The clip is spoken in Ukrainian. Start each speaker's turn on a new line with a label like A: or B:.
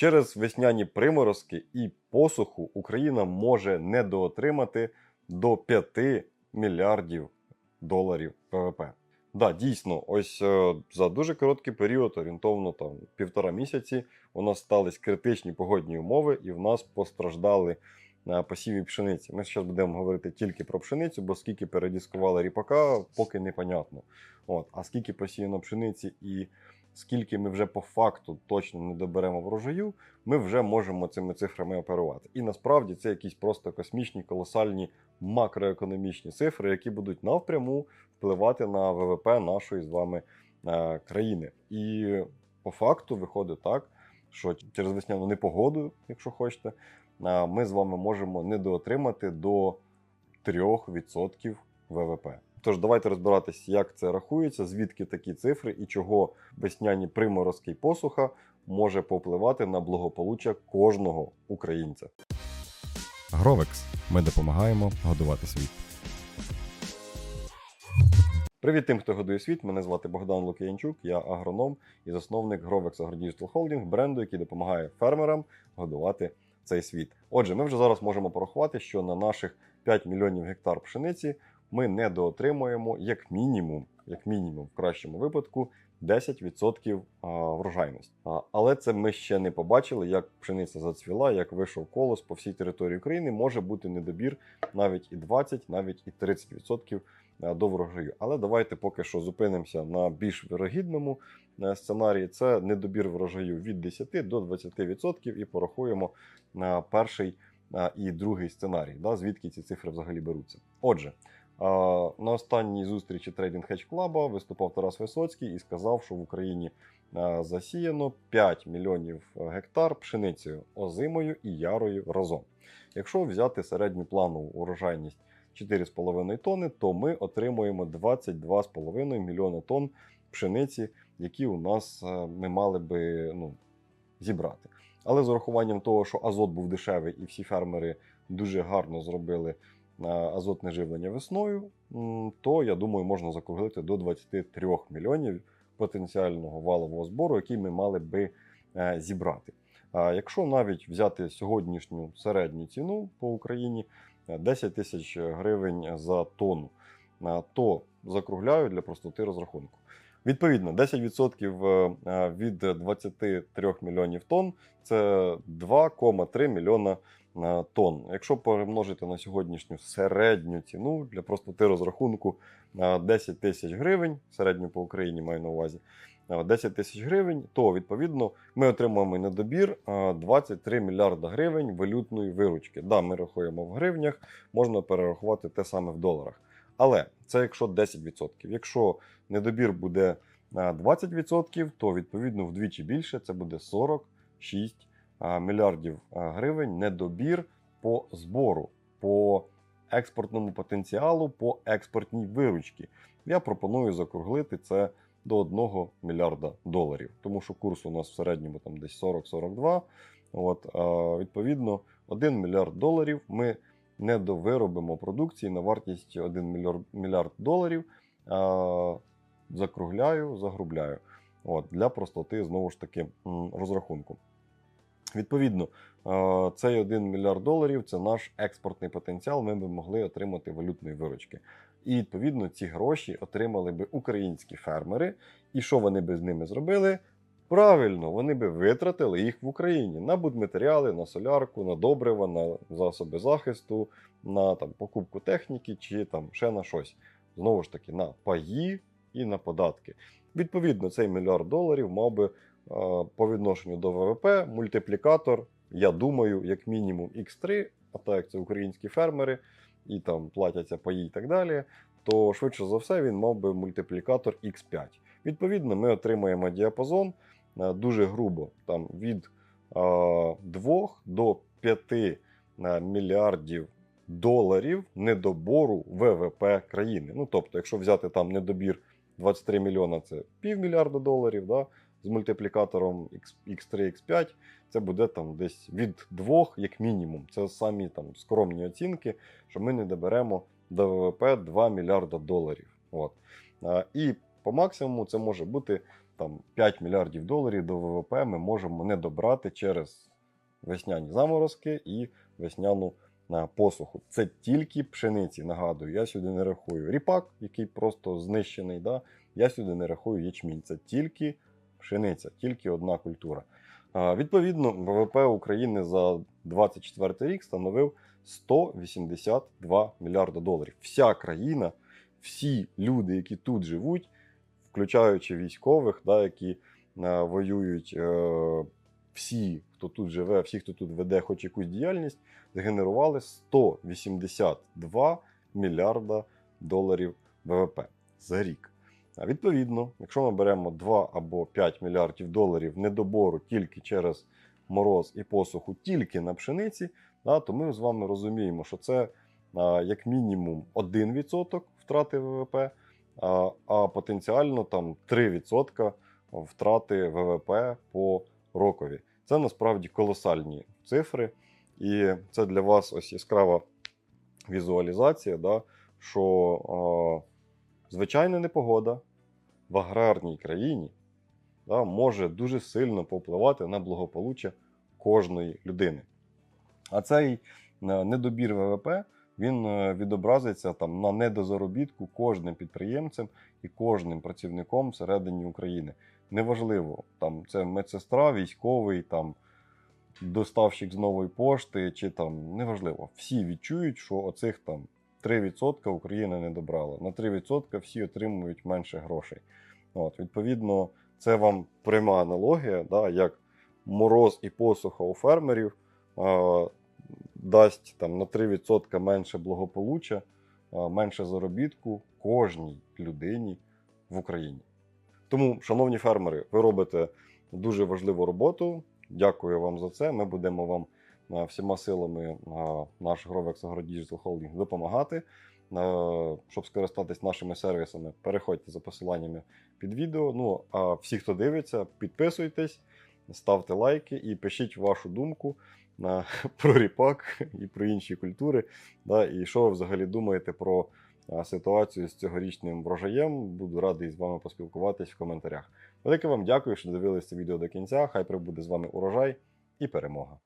A: Через весняні приморозки і посуху Україна може недоотримати до 5 мільярдів доларів ВВП. Да, дійсно, ось е, за дуже короткий період, орієнтовно там півтора місяці, у нас стались критичні погодні умови, і в нас постраждали на посіві пшениці. Ми зараз будемо говорити тільки про пшеницю, бо скільки передіскували ріпака, поки непонятно. От, а скільки посіяно пшениці і скільки ми вже по факту точно не доберемо врожаю, ми вже можемо цими цифрами оперувати. І насправді це якісь просто космічні, колосальні макроекономічні цифри, які будуть навпряму впливати на ВВП нашої з вами е, країни. І по факту виходить так, що через весняну непогоду, якщо хочете, е, ми з вами можемо недоотримати до 3% ВВП. Тож давайте розбиратись, як це рахується, звідки такі цифри і чого весняні приморозки посуха може попливати на благополуччя кожного українця.
B: Гровекс. Ми допомагаємо годувати світ.
A: Привіт тим, хто годує світ. Мене звати Богдан Лук'янчук, я агроном і засновник Grovex Agrodіgital Holding, бренду, який допомагає фермерам годувати цей світ. Отже, ми вже зараз можемо порахувати, що на наших 5 мільйонів гектар пшениці ми недоотримуємо як мінімум, як мінімум, в кращому випадку, 10% врожайності. Але це ми ще не побачили, як пшениця зацвіла, як вийшов колос по всій території України. Може бути недобір навіть і 20, навіть і 30% е, до врожаю. Але давайте поки що зупинимося на більш вірогідному е, сценарії. Це недобір врожаю від 10 до 20% і порахуємо на перший е, і другий сценарій, звідки ці цифри взагалі беруться. Отже. На останній зустрічі Trading Hedge Club виступав Тарас Висоцький і сказав, що в Україні засіяно 5 мільйонів гектар пшеницею озимою і ярою разом. Якщо взяти середню планову урожайність 4,5 тонни, то ми отримуємо 22,5 мільйона тонн пшениці, які у нас е, ми мали би ну, зібрати. Але з урахуванням того, що азот був дешевий і всі фермери дуже гарно зробили азотне живлення весною, то я думаю, можна закруглити до 23 мільйонів потенціального валового збору, який ми мали би е, зібрати. А якщо навіть взяти сьогоднішню середню ціну по Україні е, 10 тисяч гривень за тонну, е, то закругляю для простоти розрахунку. Відповідно, 10% е, від 23 мільйонів тонн це 2,3 мільйона е, тонн. Якщо перемножити на сьогоднішню середню ціну для простоти розрахунку е, 10 тисяч гривень, середню по Україні маю на увазі, е, 10 тисяч гривень, то відповідно ми отримуємо недобір е, 23 мільярда гривень валютної виручки. Да, ми рахуємо в гривнях, можна перерахувати те саме в доларах. Але це якщо 10%. Якщо недобір буде е, 20%, то відповідно вдвічі більше це буде 46 е, мільярдів е, гривень недобір по збору, по експортному потенціалу, по експортній виручці. Я пропоную закруглити це до 1 мільярда доларів, тому що курс у нас в середньому там десь 40-42. От, е, відповідно, 1 мільярд доларів ми не довиробимо продукції на вартість 1 мільярд, доларів. Закругляю, загрубляю. От, для простоти, знову ж таки, розрахунку. Відповідно, цей 1 мільярд доларів це наш експортний потенціал. Ми б могли отримати валютної виручки. І відповідно ці гроші отримали би українські фермери. І що вони би з ними зробили? Правильно, вони би витратили їх в Україні на будматеріали, на солярку, на добрива, на засоби захисту, на там, покупку техніки чи там ще на щось. Знову ж таки, на паї і на податки. Відповідно, цей мільярд доларів мав би по відношенню до ВВП мультиплікатор, я думаю, як мінімум X3, а так як це українські фермери і там платяться паї і так далі, то швидше за все він мав би мультиплікатор X5. Відповідно, ми отримаємо діапазон дуже грубо там від е, 2 до 5 е, мільярдів доларів недобору ВВП країни. Ну тобто, якщо взяти там недобір 23 мільйона, це півмільярда доларів, да, з мультиплікатором X3, X5, це буде там десь від 2, як мінімум. Це самі там скромні оцінки, що ми не доберемо до ВВП 2 мільярда доларів. От. І по максимуму це може бути там 5 мільярдів доларів до ВВП ми можемо не добрати через весняні заморозки і весняну посуху. Це тільки пшениці. Нагадую, я сюди не рахую ріпак, який просто знищений. Да? Я сюди не рахую ячмінь. Це тільки пшениця, тільки одна культура. Відповідно, ВВП України за 24 рік становив 182 мільярда доларів. Вся країна, всі люди, які тут живуть, включаючи військових, да, які е, воюють, е, всі, хто тут живе, всі, хто тут веде хоч якусь діяльність, згенерували 182 мільярда доларів ВВП за рік. А відповідно, якщо ми беремо 2 або 5 мільярдів доларів недобору тільки через мороз і посуху, тільки на пшениці, да, то ми з вами розуміємо, що це а, як мінімум 1% втрати ВВП, а, а потенціально там 3% втрати ВВП по рокові. Це насправді колосальні цифри, і це для вас ось яскрава візуалізація, да, що а, звичайна непогода в аграрній країні да, може дуже сильно повпливати на благополуччя кожної людини. А цей е, недобір ВВП він е, відобразиться там на недозаробітку кожним підприємцем і кожним працівником всередині України. Неважливо, там це медсестра, військовий, там доставщик з нової пошти, чи там неважливо. Всі відчують, що оцих там 3% Україна не добрала. На 3% всі отримують менше грошей. От, відповідно, це вам пряма аналогія, да, як мороз і посуха у фермерів дасть там, на 3% менше благополуччя, менше заробітку кожній людині в Україні. Тому, шановні фермери, ви робите дуже важливу роботу. Дякую вам за це. Ми будемо вам всіма силами наш Grovex Agro Holding допомагати. Щоб скористатись нашими сервісами, переходьте за посиланнями під відео. Ну а всі, хто дивиться, підписуйтесь, ставте лайки і пишіть вашу думку на, про ріпак і про інші культури. Да, і що ви взагалі думаєте про ситуацію з цьогорічним врожаєм? Буду радий з вами поспілкуватись в коментарях. Велике вам дякую, що дивилися відео до кінця. Хай прибуде з вами урожай і перемога.